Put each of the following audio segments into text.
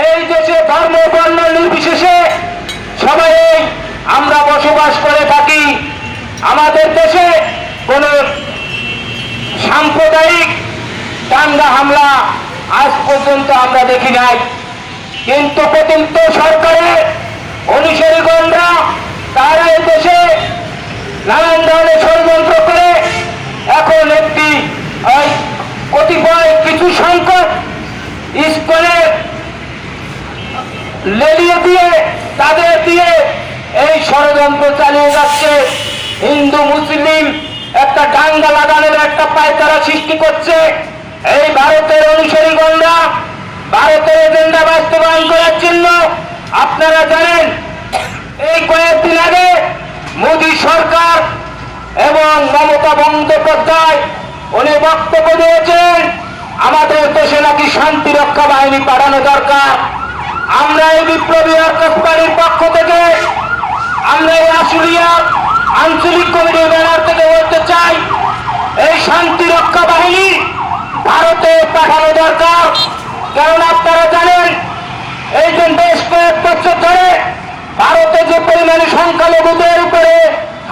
এই দেশে ধর্ম বর্ণ নির্বিশেষে সবাই আমরা বসবাস করে থাকি। আমাদের দেশে কোন সাম্প্রদায়িক দাঙ্গা, হামলা আজ পর্যন্ত আমরা দেখি নাই। কিন্তু প্রতিন্ত সরকারের অনুসারীগণরা তারা এই দেশে নানান ধরনের ষড়যন্ত্র করে এখন একটি কতিপয় কিছু সংকট লেলিয়ে দিয়ে, তাদের দিয়ে এই ষড়যন্ত্র চালিয়ে যাচ্ছে। হিন্দু, মুসলিম, একটা ডাঙ্গা লাগানোর একটা পায়তারা সৃষ্টি করছে। এই ভারতের অনুসারীগণরা ভারতের এজেন্ডা বাস্তবায়ন করার জন্য আপনারা জানেন, এই কয়েকদিন আগে মোদী সরকার এবং মমতা বন্দ্যোপাধ্যায়, উনি বক্তব্য দিয়েছেন, আমাদের দেশে নাকি শান্তি রক্ষা বাহিনী পাঠানো দরকার। আমরা এই বিপ্লবী অর্কসবাড়ির পক্ষ থেকে আমরা এই আশুলিয়া আঞ্চলিক কমিটির ব্যানার থেকে বলতে চাই, এই শান্তি রক্ষা বাহিনী ভারতে পাঠানো দরকার। কারণ আপনারা জানেন, এই যে বেশ কয়েক বছর ধরে ভারতে যে পরিমাণে সংখ্যালঘুদের উপরে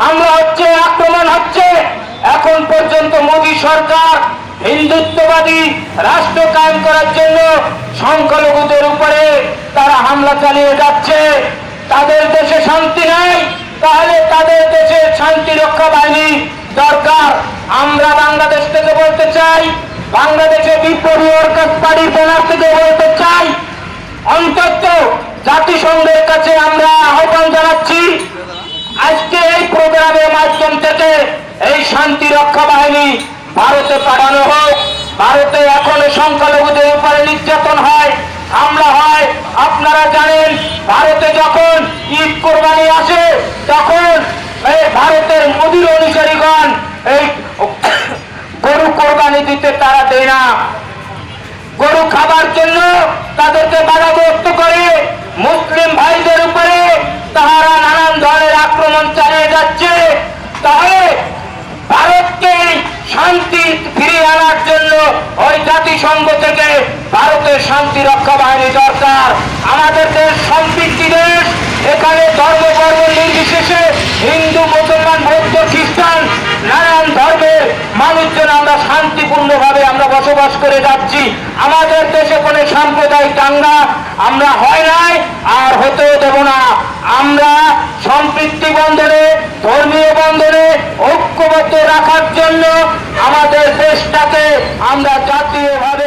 হামলা হচ্ছে, আক্রমণ হচ্ছে, এখন পর্যন্ত মোদী সরকার হিন্দুত্ববাদী রাষ্ট্র কায়েম করার জন্য হামলা চালিয়ে যাচ্ছে। তাদের দেশে শান্তি নাই, তাহলে তাদের দেশে শান্তি রক্ষা বাহিনী দরকার। আমরা বাংলাদেশ থেকে বলতে চাই, বাংলাদেশে বিপ্লবী পার্টির ব্যানার থেকে বলতে চাই। অন্তত জাতিসংঘের কাছে আমরা আহ্বান জানাচ্ছি, আজকে এই প্রোগ্রামের মাধ্যম থেকে এই শান্তি রক্ষা বাহিনী ভারতে পাঠানো হোক। ভারতে এখন সংখ্যালঘুদের উপরে নির্যাতন হয় হামলা হয় আপনারা জানেন ভারতে যখন ঈদ কোরবানি আসে তখন এই ভারতের মোদীর অনুসারীগণ এই গরু কোরবানি দিতে দেয় না। গরু খাবার জন্য তাদেরকে বাধাগ্রস্ত করে মুসলিম ভাইদের উপরে তাহারা নানান ধরনের আক্রমণ চালিয়ে যাচ্ছে। তাহলে ভারতকে শান্তি ফিরিয়ে আনার জন্য ওই জাতিসংঘ থেকে ভারতের শান্তি রক্ষা বাহিনী দরকার। আমাদের দেশ সম্পৃক্তি দেশ। এখানে ধর্ম, বর্ণ নির্বিশেষে হিন্দু, মুসলমান, বৌদ্ধ ধর্মের মানুষজন, আমরা শান্তিপূর্ণভাবে আমরা বসবাস করে যাচ্ছি। আমাদের দেশে কোনো সাম্প্রদায়িক দাঙ্গা আমরা হয় নাই, আর হতেও দেব না। আমরা সম্পৃক্তি বন্ধনে, ধর্মীয় বন্ধনে ঐক্যবদ্ধ রাখার জন্য আমাদের দেশটাকে আমরা জাতীয়ভাবে